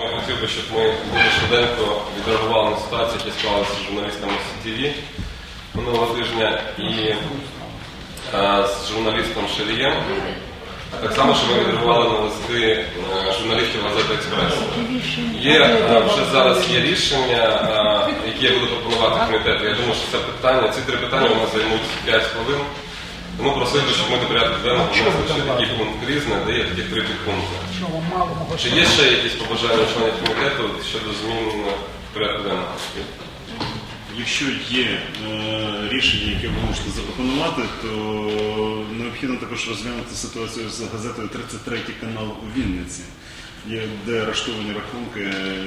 Я хотів би, щоб ми дуже швиденько відреагували на ситуацію, яка склалася з журналістами СТВ минулого тижня і е, з журналістом Шелієм. А так само, що ми відреагували на листи е, журналістів газети Експрес. Є е, вже зараз є рішення, е, які я буду пропонувати комітету. Я думаю, що це питання, ці три питання у нас займуть 5 хвилин. Тому просив би, щоб ми до порядку денного внесли ще такий пункт різне, де є таких три підпункти. Чи є ще якісь побажання членів комітету щодо змін порядку денного? Якщо є е, рішення, яке ви можете запропонувати, то необхідно також розглянути ситуацію з газетою 33 канал у Вінниці, є- де арештовані рахунки.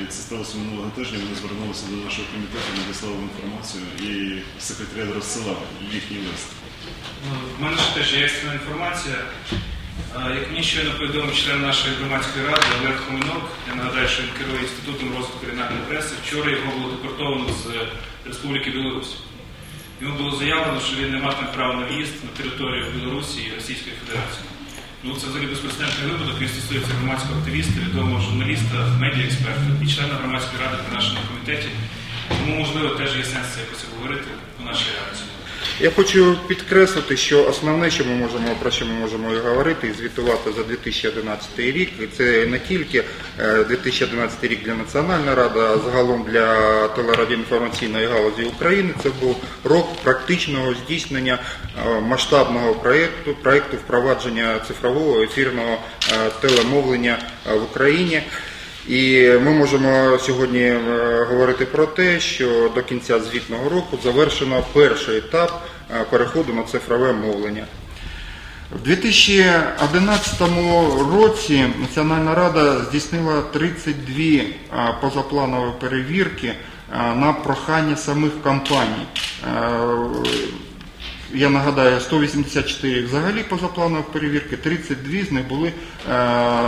І Це сталося минулого тижня. Вони звернулися до нашого комітету, надіслали інформацію, і секретаріат розсилав їхній лист. Ну, В мене ще теж є екстрена інформація. Е, Як мені щойно повідомив член нашої громадської ради Олег Хоминок, я нагадаю, що він керує інститутом розвитку регіональної преси. Вчора його було депортовано з Республіки Білорусь. Йому було заявлено, що він не матиме права на в'їзд на територію Білорусі і Російської Федерації. Ну, це взагалі безпрецедентний випадок, він стосується громадського активіста, відомого журналіста, медіаексперта і члена громадської ради при нашому комітеті. Тому, можливо, теж є сенс це якось говорити по нашій реакції. Я хочу підкреслити, що основне, що ми можемо про що ми можемо і говорити, і звітувати за 2011 рік, і це не тільки е, 2011 рік для Національної ради, а загалом для телерадіоінформаційної галузі України. Це був рок практичного здійснення е, масштабного проєкту, проєкту впровадження цифрового ефірного е, телемовлення е, в Україні. І ми можемо сьогодні е, говорити про те, що до кінця звітного року завершено перший етап е, переходу на цифрове мовлення. В 2011 році Національна рада здійснила 32 е, позапланові перевірки на прохання самих компаній. Я нагадаю, 184 взагалі позапланових перевірки, 32 з них були е,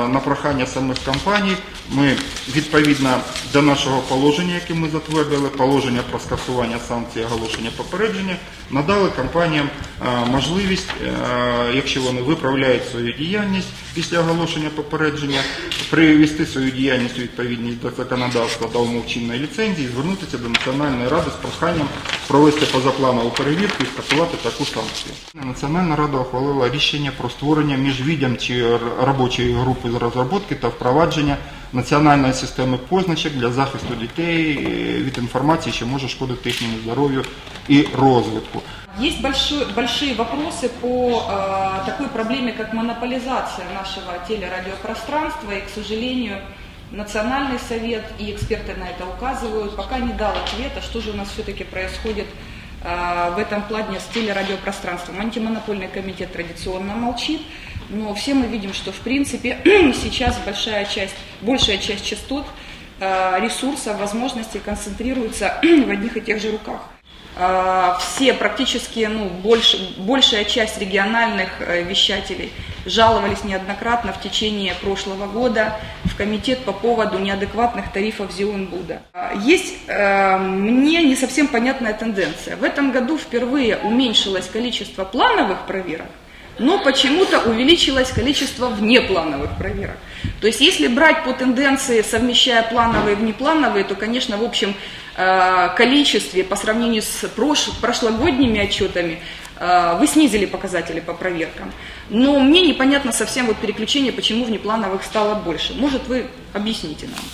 на прохання самих компаній. Ми відповідно до нашого положення, яке ми затвердили, положення про скасування санкцій, оголошення попередження, надали компаніям е, можливість, е, якщо вони виправляють свою діяльність після оголошення попередження, привести свою діяльність у відповідність до законодавства та умов чинної ліцензії, звернутися до Національної ради з проханням провести позапланову перевірку і скасувати таку санкцію. Національна рада ухвалила рішення про створення міжвідомчої робочої групи з розробки та впровадження національної системи позначок для захисту дітей е, від інформації, що може шкодити їхньому здоров'ю і розвитку. Есть большой- большие вопросы по э, такой проблеме, как монополизация нашего телерадиопространства, и, к сожалению, Национальный совет и эксперты на это указывают, пока не дал ответа, что же у нас все-таки происходит э, в этом плане с телерадиопространством. Антимонопольный комитет традиционно молчит, но все мы видим, что в принципе сейчас большая часть, большая часть частот, э, ресурсов, возможностей концентрируется в одних и тех же руках. А, все практически, ну, больше, большая часть региональных э, вещателей жаловались неоднократно в течение прошлого года в комитет по поводу неадекватных тарифов Зеленбуда. А, Есть э, мне не совсем понятная тенденция. В этом году впервые уменьшилось количество плановых проверок, но почему-то увеличилось количество внеплановых проверок. То есть если брать по тенденции, совмещая плановые и внеплановые, то, конечно, в общем количестве по сравнению с прош- прошлогодними отчетами э, вы снизили показатели по проверкам. Но мне непонятно совсем вот переключение, почему внеплановых стало больше. Может, вы объясните нам?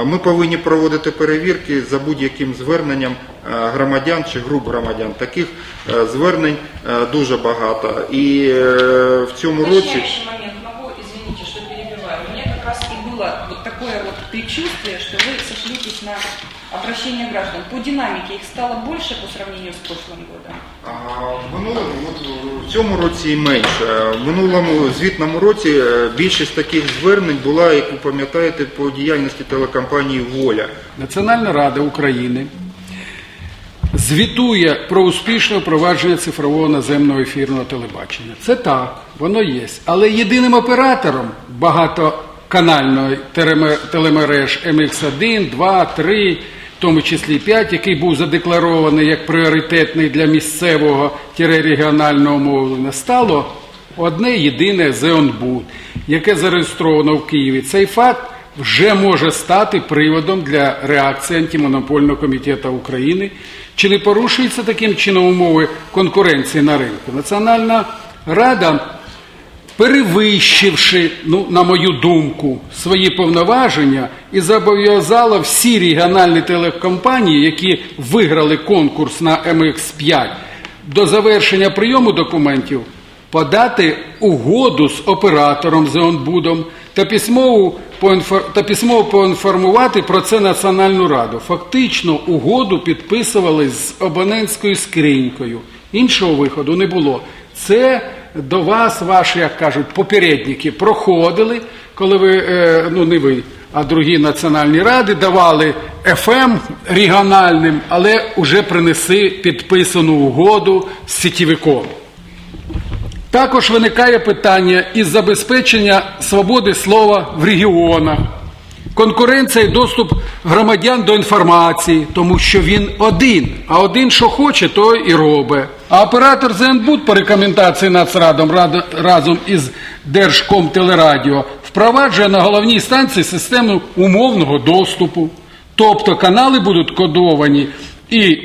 Е, Ми повинні проводити перевірки за будь-яким зверненням е, громадян чи груп громадян. Таких е, звернень е, дуже багато. І е, в цьому році Уточняющий момент, могу, извините, что перебиваю. У меня как раз и было вот такое вот предчувствие, что вы сошлитесь на обращение граждан. По динамике их стало больше по сравнению с прошлым годом? А в минулому, от, в цьому році і менше. В минулому звітному році е, більшість таких звернень була, як ви пам'ятаєте, по діяльності телекомпанії Воля. Національна рада України звітує про успішне впровадження цифрового наземного ефірного телебачення. Це так, воно є. Але єдиним оператором багатоканальної телемереж MX1, 2, 3, тому числі 5, який був задекларований як пріоритетний для місцевого регіонального мовлення, стало одне єдине ЗЕОНБУД, яке зареєстровано в Києві. Цей факт вже може стати приводом для реакції антимонопольного комітету України. Чи не порушуються таким чином умови конкуренції на ринку? Національна рада перевищивши, ну, на мою думку, свої повноваження і зобов'язала всі регіональні телекомпанії, які виграли конкурс на MX5, до завершення прийому документів подати угоду з оператором Зеонбудом та поінфор- та письмово поінформувати про це Національну раду. Фактично угоду підписували з абонентською скринькою. Іншого виходу не було. Це до вас, ваші, як кажуть, попередники проходили, коли ви, е, ну не ви, а другі національні ради давали ФМ регіональним, але вже принеси підписану угоду з сітєвиком. Також виникає питання із забезпечення свободи слова в регіонах, конкуренція і доступ громадян до інформації, тому що він один, а один, що хоче, то і робить. А оператор ЗНБУД по рекомендації Нацрадом разом із Держкомтелерадіо впроваджує на головній станції систему умовного доступу. Тобто канали будуть кодовані і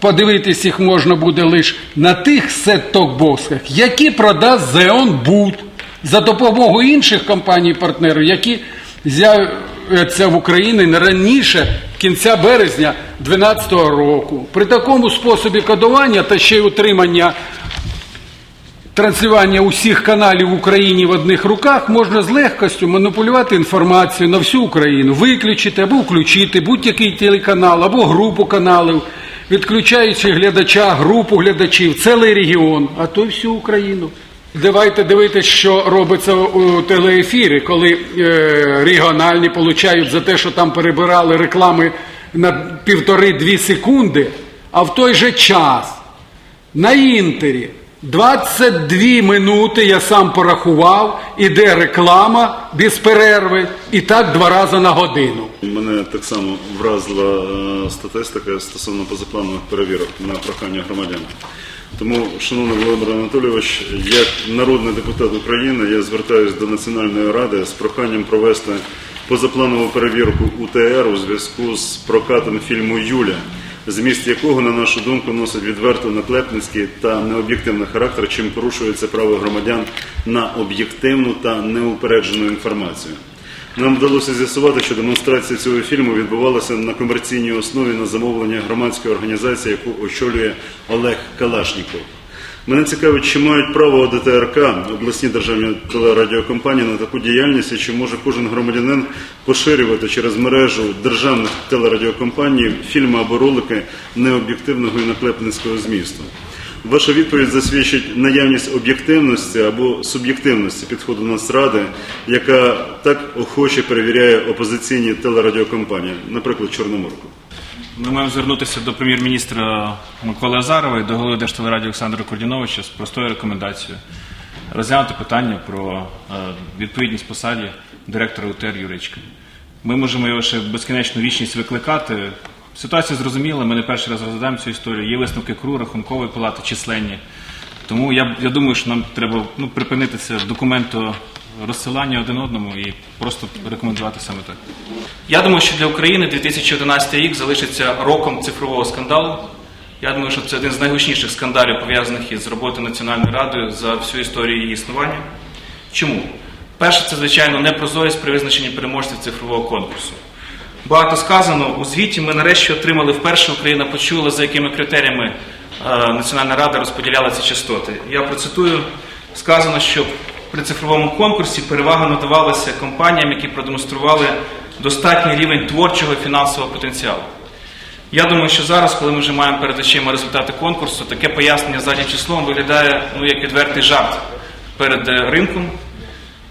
Подивитись їх можна буде лише на тих сет-ток-боксах, які продасть Зеонбуд за допомогою інших компаній-партнерів, які з'являться в Україні не раніше кінця березня 2012 року. При такому способі кодування та ще й утримання транслювання усіх каналів в Україні в одних руках можна з легкостю маніпулювати інформацією на всю Україну, виключити або включити будь-який телеканал або групу каналів, відключаючи глядача, групу глядачів, цілий регіон, а то й всю Україну. Давайте дивитися, що робиться у телеефірі, коли е, регіональні получають за те, що там перебирали реклами на півтори-дві секунди, а в той же час на інтері 22 минути я сам порахував, іде реклама без перерви, і так два рази на годину. Мене так само вразила е, статистика стосовно позапланових перевірок на прохання громадян. Тому, шановний Володимир Анатолійович, як народний депутат України, я звертаюся до Національної ради з проханням провести позапланову перевірку УТР у зв'язку з прокатом фільму Юля, зміст якого, на нашу думку, носить відверто наклепницький та необ'єктивний характер, чим порушується право громадян на об'єктивну та неупереджену інформацію. Нам вдалося з'ясувати, що демонстрація цього фільму відбувалася на комерційній основі на замовлення громадської організації, яку очолює Олег Калашніков. Мене цікавить, чи мають право ОДТРК, обласні державні телерадіокомпанії, на таку діяльність, і чи може кожен громадянин поширювати через мережу державних телерадіокомпаній фільми або ролики необ'єктивного і наклепницького змісту. Ваша відповідь засвідчить наявність об'єктивності або суб'єктивності підходу Нацради, яка так охоче перевіряє опозиційні телерадіокомпанії, наприклад, Чорноморку. Ми маємо звернутися до прем'єр-міністра Миколи Азарова і до голови Держтелерадіо Олександра Кордіновича з простою рекомендацією розглянути питання про е, відповідність посаді директора УТР Юричка. Ми можемо його ще безкінечну вічність викликати. Ситуація зрозуміла, ми не перший раз розглядаємо цю історію. Є висновки КРУ, рахункової палати, численні. Тому я, я думаю, що нам треба ну, припинити документу розсилання один одному і просто рекомендувати саме так. Я думаю, що для України 2011 рік залишиться роком цифрового скандалу. Я думаю, що це один з найгучніших скандалів, пов'язаних із роботою Національною радою за всю історію її існування. Чому? Перше, це, звичайно, непрозорість при визначенні переможців цифрового конкурсу. Багато сказано у звіті. Ми нарешті отримали вперше Україна почула, за якими критеріями е, Національна рада розподіляла ці частоти. Я процитую: сказано, що при цифровому конкурсі перевага надавалася компаніям, які продемонстрували достатній рівень творчого і фінансового потенціалу. Я думаю, що зараз, коли ми вже маємо перед очима результати конкурсу, таке пояснення заднім числом виглядає ну, як відвертий жарт перед е, ринком.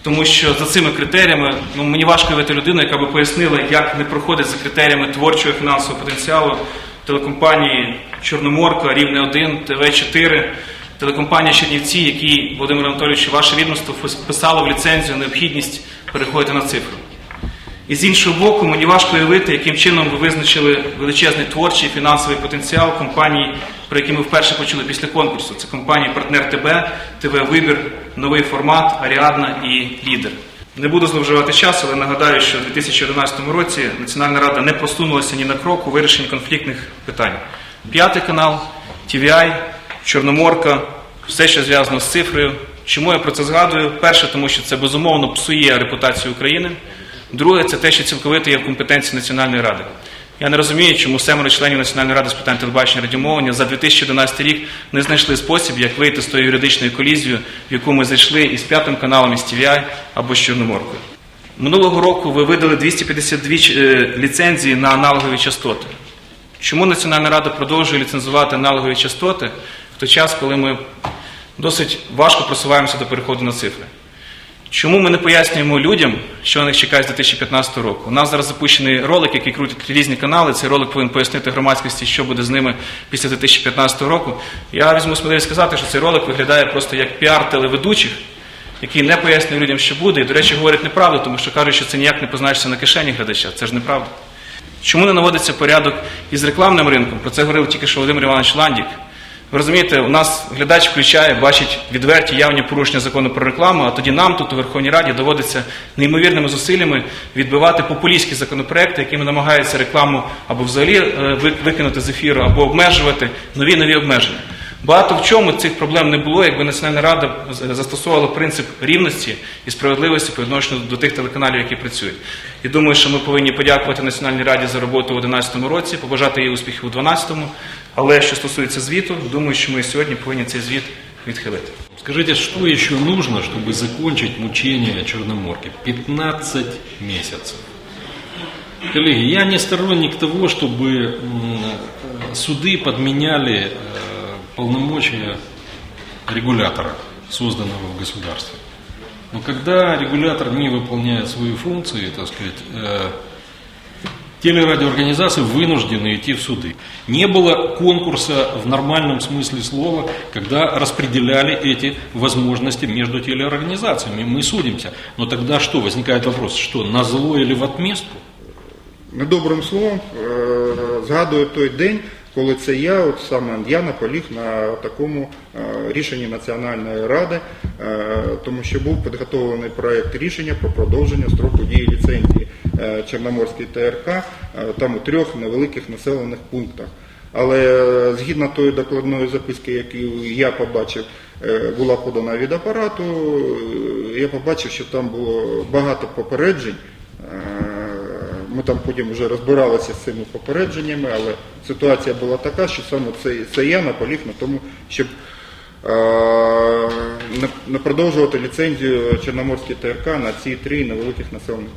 Тому що за цими критеріями ну, мені важко уявити людину, яка би пояснила, як не проходить за критеріями творчого фінансового потенціалу телекомпанії Чорноморка, Рівне 1, ТВ4, телекомпанія Чернівці, які, Володимир Анатолійович, ваше відомство вписало в ліцензію необхідність переходити на цифру. І з іншого боку, мені важко уявити, яким чином ви визначили величезний творчий фінансовий потенціал компаній, про які ми вперше почули після конкурсу. Це компанії Партнер ТБ, ТВ Вибір, Новий формат, Аріадна і Лідер. Не буду зловживати час, але нагадаю, що у 2011 році Національна рада не посунулася ні на крок у вирішенні конфліктних питань. П'ятий канал, TVI, Чорноморка, все, що зв'язано з цифрою. Чому я про це згадую? Перше, тому що це безумовно псує репутацію України. Друге, це те, що цілковито є в компетенції Національної ради. Я не розумію, чому семеро членів Національної ради з питань телебачення радіомовлення за 2011 рік не знайшли спосіб, як вийти з тою юридичною колізією, в яку ми зайшли із п'ятим каналом, із TVI або з Чорноморкою. Минулого року ви видали 252 е, ліцензії на аналогові частоти. Чому Національна рада продовжує ліцензувати аналогові частоти в той час, коли ми досить важко просуваємося до переходу на цифри? Чому ми не пояснюємо людям, що на них чекає з 2015 року? У нас зараз запущений ролик, який крутять різні канали. Цей ролик повинен пояснити громадськості, що буде з ними після 2015 року. Я візьму сміливість сказати, що цей ролик виглядає просто як піар телеведучих, який не пояснює людям, що буде. І, до речі, говорить неправду, тому що кажуть, що це ніяк не позначиться на кишені глядача. Це ж неправда. Чому не наводиться порядок із рекламним ринком? Про це говорив тільки що Володимир Іванович Ландік. Ви розумієте, у нас глядач включає, бачить відверті явні порушення закону про рекламу, а тоді нам тут у Верховній Раді доводиться неймовірними зусиллями відбивати популістські законопроекти, якими намагаються рекламу або взагалі е, викинути з ефіру, або обмежувати нові нові обмеження. Багато в чому цих проблем не було, якби Національна Рада з- застосовувала принцип рівності і справедливості по відношенню до тих телеканалів, які працюють. І думаю, що ми повинні подякувати Національній Раді за роботу у 2011 році, побажати їй успіхів у 2012. Але що стосується звіту, думаю, що ми сьогодні повинні цей звіт відхилити. Скажите, что еще нужно, чтобы закончить мучение Черноморки? 15 месяцев. Коллеги, я не сторонник того, чтобы м, суды подменяли э, полномочия регулятора, созданного в государстве. Но когда регулятор не выполняет свои функции, так сказать, э, телерадиоорганизации вынуждены идти в суды. Не было конкурса в нормальном смысле слова, когда распределяли эти возможности между телеорганизациями. Мы судимся. Но тогда что? Возникает вопрос, что на зло или в отместку? Недобрим словом е, згадую той день, коли це я, от саме я наполіг на такому е, рішенні Національної ради, е, тому що був підготовлений проект рішення про продовження строку дії ліцензії е, Чорноморської ТРК там у трьох невеликих населених пунктах. Але згідно тої докладної записки, яку я побачив, була подана від апарату, я побачив, що там було багато попереджень. Ми там потім вже розбиралися з цими попередженнями, але ситуація була така, що саме це, це я наполіг на тому, щоб е, не, продовжувати ліцензію Чорноморської ТРК на ці три невеликих населених.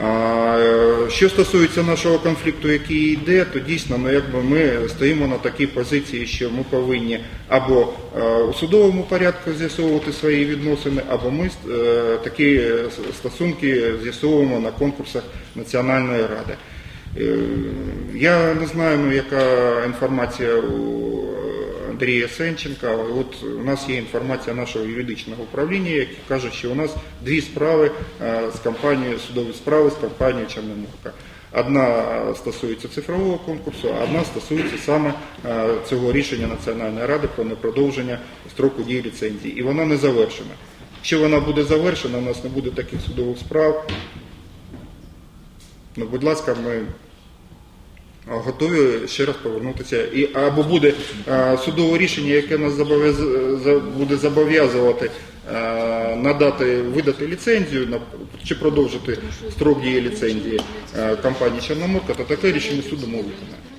Е, Що стосується нашого конфлікту, який йде, то дійсно ну, якби ми стоїмо на такій позиції, що ми повинні або е, у судовому порядку з'ясовувати свої відносини, або ми е, такі стосунки з'ясовуємо на конкурсах Національної ради. Я не знаю, ну, яка інформація у Андрія Сенченка. От у нас є інформація нашого юридичного управління, яке каже, що у нас дві справи е, з компанією, судові справи з компанією Чорноморка. Одна стосується цифрового конкурсу, а одна стосується саме е, цього рішення Національної ради про непродовження строку дії ліцензії. І вона не завершена. Якщо вона буде завершена, у нас не буде таких судових справ. Ну, будь ласка, ми готові ще раз повернутися. І, або буде е, судове рішення, яке нас зобов'яз, буде зобов'язувати е, надати, видати ліцензію на, чи продовжити строк дії ліцензії е, компанії Чорноморка, то таке рішення суду ми виконаємо.